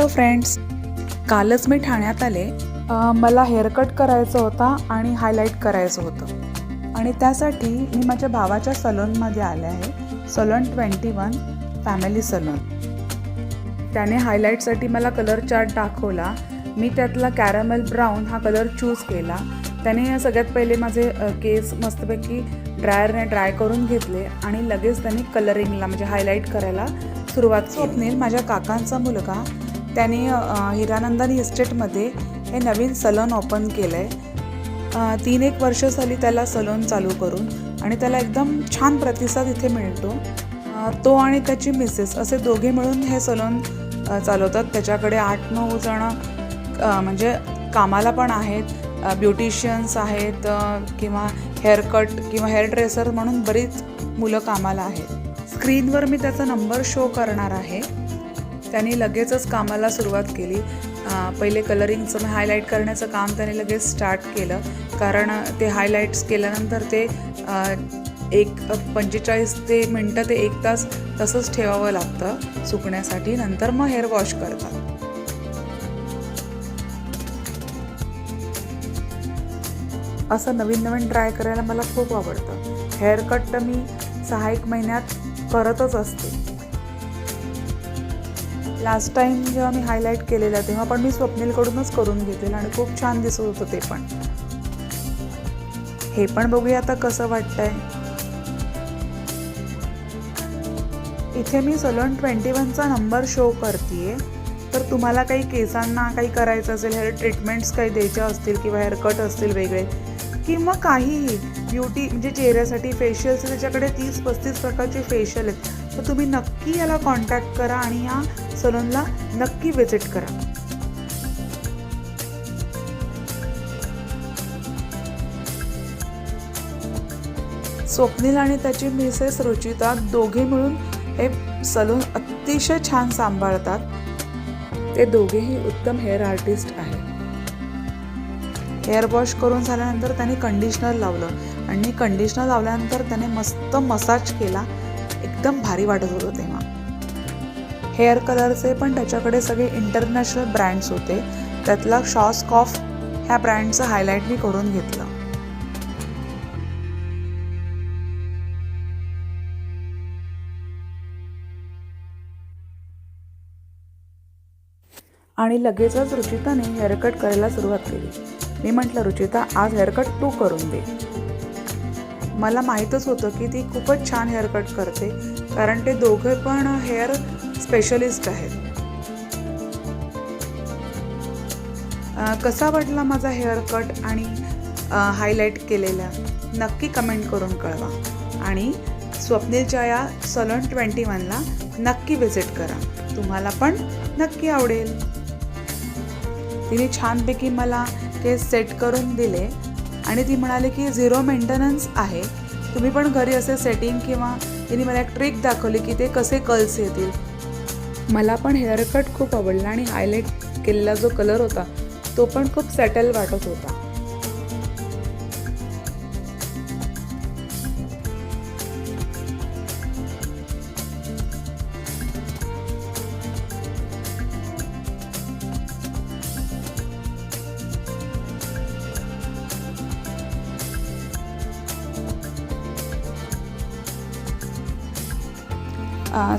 Hello friends कालच मी ठाण्यात आले. मला हेअरकट करायचं होता आणि हायलाईट करायचं होतं. आणि त्यासाठी मी माझ्या भावाच्या सलूनमध्ये आले आहे. Salon twenty one family salon. त्याने हायलाईटसाठी मला कलर चार्ट दाखवला. मी त्यातला कॅरमेल ब्राऊन हा कलर चूज केला. त्याने सगळ्यात पहिले माझे केस मस्तपैकी ड्रायरने ड्राय करून घेतले आणि लगेच त्यांनी कलरिंगला म्हणजे हायलाईट करायला सुरुवात स्वप्नील माझ्या काकांचा मुलगा त्यांनी हिरानंदानी इस्टेटमध्ये हे नवीन सलून ओपन केलं आहे तीन एक वर्ष झाली त्याला सलून चालू करून आणि त्याला एकदम छान प्रतिसाद इथे मिळतो. तो आणि त्याची मिसेस असे दोघे मिळून हे सलून चालवतात. त्याच्याकडे आठ नऊ जण म्हणजे कामाला पण आहेत ब्युटिशियन्स आहेत किंवा हेअरकट किंवा हेअर ड्रेसर म्हणून बरीच मुलं कामाला आहेत. स्क्रीनवर मी त्याचा नंबर शो करणार आहे. त्यांनी लगेचच कामाला सुरुवात केली. पहिले कलरिंगचं हायलाईट करण्याचं काम त्याने लगेच स्टार्ट केलं. कारण ते हायलाईट्स केल्यानंतर ते एक पंचेचाळीस ते मिनटं ते एक तास तसंच ठेवावं लागतं सुकण्यासाठी. नंतर मग हेअर वॉश करतात. असं नवीन नवीन ट्राय करायला मला खूप आवडतं. हेअर कट तर मी सहा एक महिन्यात करतच असते. लास्ट टाईम जेव्हा मी हायलाईट केलेलं तेव्हा पण मी स्वप्नीलकडूनच करून घेतलेलं आणि खूप छान दिसत होतं ते पण. हे पण बघूया आता कसं वाटतंय. इथे मी सलोन ट्वेंटी वनचा नंबर शो करते तर तुम्हाला काही केसांना काही करायचं असेल हेअर ट्रीटमेंट्स काही द्यायच्या असतील किंवा हेअरकट असतील वेगळे किंवा काहीही ब्युटी म्हणजे चेहऱ्यासाठी फेशियल्स त्याच्याकडे तीस पस्तीस प्रकारचे फेशियल आहेत. तर तुम्ही नक्की याला कॉन्टॅक्ट करा आणि या सलूनला नक्की विजिट करा. स्वप्नील आणि त्याची मिसेस रुचिता दोघे मिळून हे सलून अतिशय छान सांभाळतात. ते दोघेही उत्तम हेअर आर्टिस्ट आहेत. हेअर वॉश करून झाल्यानंतर त्याने कंडिशनर लावलं आणि कंडिशनर लावल्यानंतर त्याने मस्त मसाज केला. एकदम भारी वाटत होतं तेव्हा. हेअर कलरचे पण त्याच्याकडे सगळे इंटरनॅशनल ब्रँड्स होते. त्यातला शॉस कॉफ ह्या ब्रँडचं हायलाईट मी करून घेतलं. आणि लगेचच रुचिताने हेअरकट करायला सुरुवात केली. मी म्हटलं रुचिता आज हेअरकट तू करून दे. मला माहीतच होतं की ती खूपच छान हेअरकट करते कारण ते दोघे पण हेअर स्पेशलिस्ट आहेत. कसा वाटला माझा हेअरकट आणि हायलाईट केलेला नक्की कमेंट करून कळवा. आणि स्वप्नीलच्या या सलून ट्वेंटी वनला नक्की व्हिजिट करा. तुम्हाला पण नक्की आवडेल. तिने छानपैकी मला केस सेट करून दिले. आणि ती म्हणाली की झिरो मेंटेनन्स आहे. तुम्ही पण घरी असे सेटिंग किंवा तिने मला एक ट्रिक दाखवली की ते कसे कल्स येतील. मला पण हेअरकट खूप आवडला आणि हायलाईट केलेला जो कलर होता तो पण खूप सेटल वाटत होता.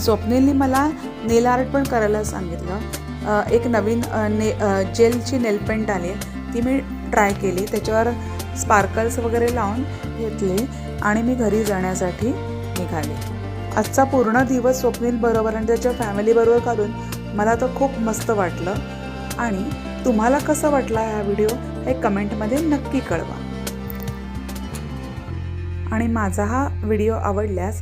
स्वप्नीलनी मला नेल आर्ट पण करायला सांगितलं. एक नवीन ने जेलची नेल पेंट आली ती मी ट्राय केली. त्याच्यावर स्पार्कल्स वगैरे लावून घेतले आणि मी घरी जाण्यासाठी निघाले. आजचा पूर्ण दिवस स्वप्नील बरोबर आणि त्याच्या फॅमिलीबरोबर काढून मला तर खूप मस्त वाटलं. आणि तुम्हाला कसं वाटला हा व्हिडिओ हे कमेंटमध्ये नक्की कळवा. आणि माझा हा व्हिडिओ आवडल्यास